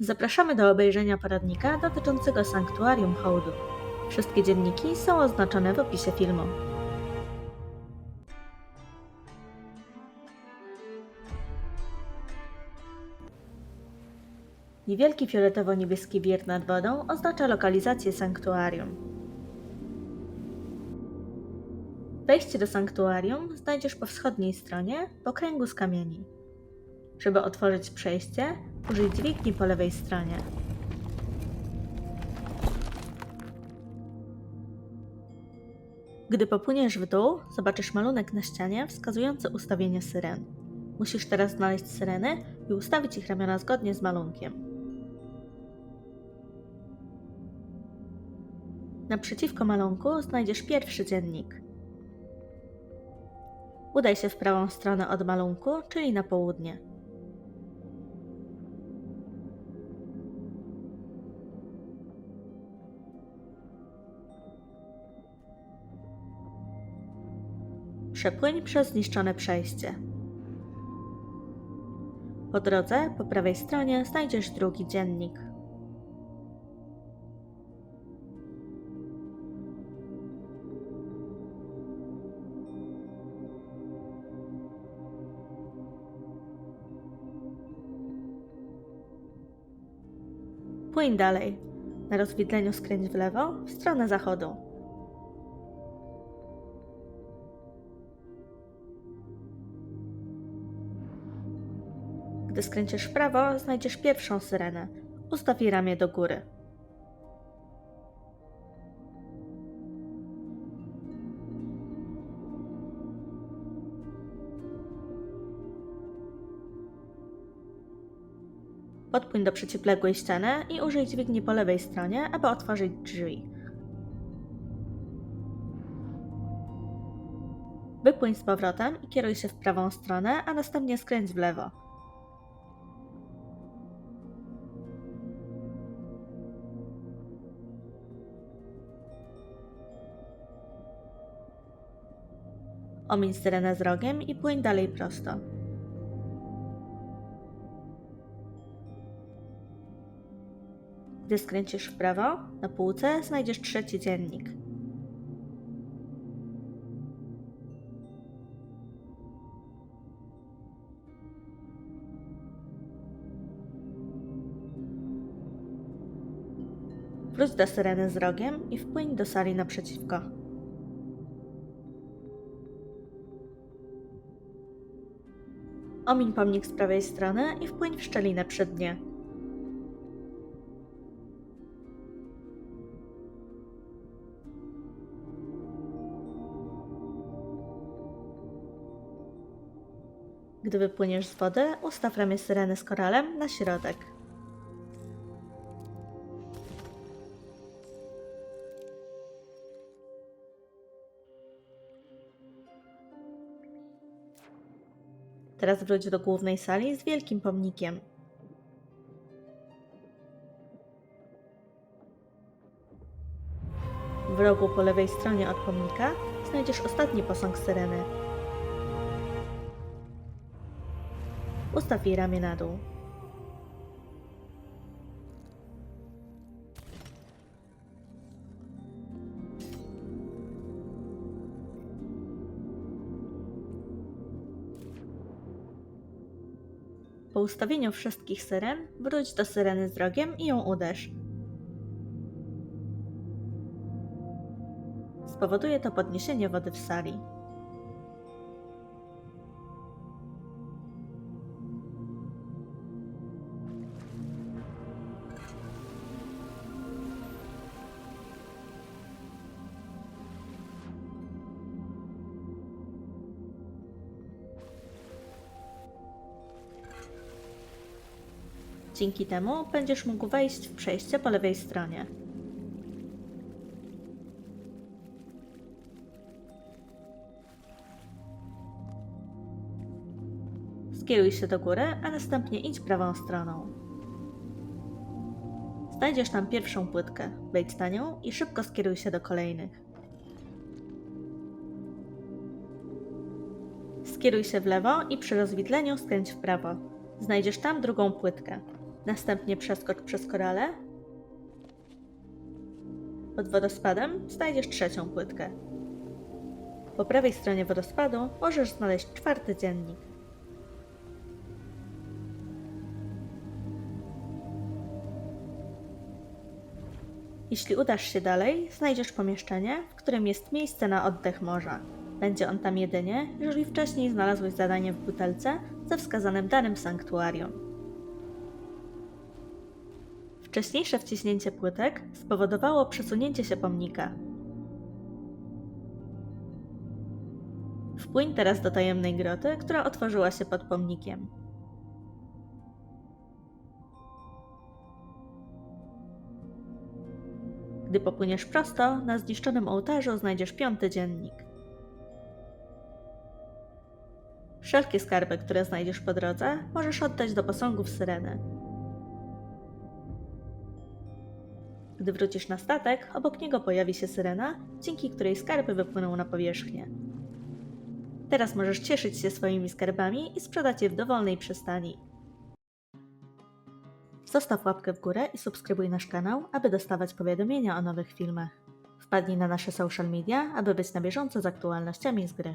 Zapraszamy do obejrzenia poradnika dotyczącego sanktuarium hołdu. Wszystkie dzienniki są oznaczone w opisie filmu. Niewielki fioletowo-niebieski wir nad wodą oznacza lokalizację sanktuarium. Wejście do sanktuarium znajdziesz po wschodniej stronie w okręgu z kamieni. Żeby otworzyć przejście, użyj dźwigni po lewej stronie. Gdy popłyniesz w dół, zobaczysz malunek na ścianie wskazujący ustawienie syren. Musisz teraz znaleźć syreny i ustawić ich ramiona zgodnie z malunkiem. Naprzeciwko malunku znajdziesz pierwszy dziennik. Udaj się w prawą stronę od malunku, czyli na południe. Przepłyń przez zniszczone przejście. Po drodze, po prawej stronie, znajdziesz drugi dziennik. Płyń dalej. Na rozwidleniu skręć w lewo, w stronę zachodu. Gdy skręcisz w prawo, znajdziesz pierwszą syrenę. Ustaw ramię do góry. Podpłyń do przeciwległej ściany i użyj dźwigni po lewej stronie, aby otworzyć drzwi. Wypłyń z powrotem i kieruj się w prawą stronę, a następnie skręć w lewo. Omiń syrenę z rogiem i płyń dalej prosto. Gdy skręcisz w prawo, na półce znajdziesz trzeci dziennik. Wróć do syreny z rogiem i wpłyń do sali naprzeciwko. Omiń pomnik z prawej strony i wpłyń w szczelinę przy dnie. Gdy wypłyniesz z wody, ustaw ramię syreny z koralem na środek. Teraz wróć do głównej sali z wielkim pomnikiem. W rogu po lewej stronie od pomnika znajdziesz ostatni posąg syreny. Ustaw jej ramię na dół. Po ustawieniu wszystkich syren, wróć do syreny z rogiem i ją uderz. Spowoduje to podniesienie wody w sali. Dzięki temu będziesz mógł wejść w przejście po lewej stronie. Skieruj się do góry, a następnie idź prawą stroną. Znajdziesz tam pierwszą płytkę, wejdź na nią i szybko skieruj się do kolejnych. Skieruj się w lewo i przy rozwidleniu skręć w prawo. Znajdziesz tam drugą płytkę. Następnie przeskocz przez korale. Pod wodospadem znajdziesz trzecią płytkę. Po prawej stronie wodospadu możesz znaleźć czwarty dziennik. Jeśli udasz się dalej, znajdziesz pomieszczenie, w którym jest miejsce na oddech morza. Będzie on tam jedynie, jeżeli wcześniej znalazłeś zadanie w butelce ze wskazanym danym sanktuarium. Wcześniejsze wciśnięcie płytek spowodowało przesunięcie się pomnika. Wpłyń teraz do tajemnej groty, która otworzyła się pod pomnikiem. Gdy popłyniesz prosto, na zniszczonym ołtarzu znajdziesz piąty dziennik. Wszelkie skarby, które znajdziesz po drodze, możesz oddać do posągów syreny. Gdy wrócisz na statek, obok niego pojawi się syrena, dzięki której skarby wypłyną na powierzchnię. Teraz możesz cieszyć się swoimi skarbami i sprzedać je w dowolnej przystani. Zostaw łapkę w górę i subskrybuj nasz kanał, aby dostawać powiadomienia o nowych filmach. Wpadnij na nasze social media, aby być na bieżąco z aktualnościami z gry.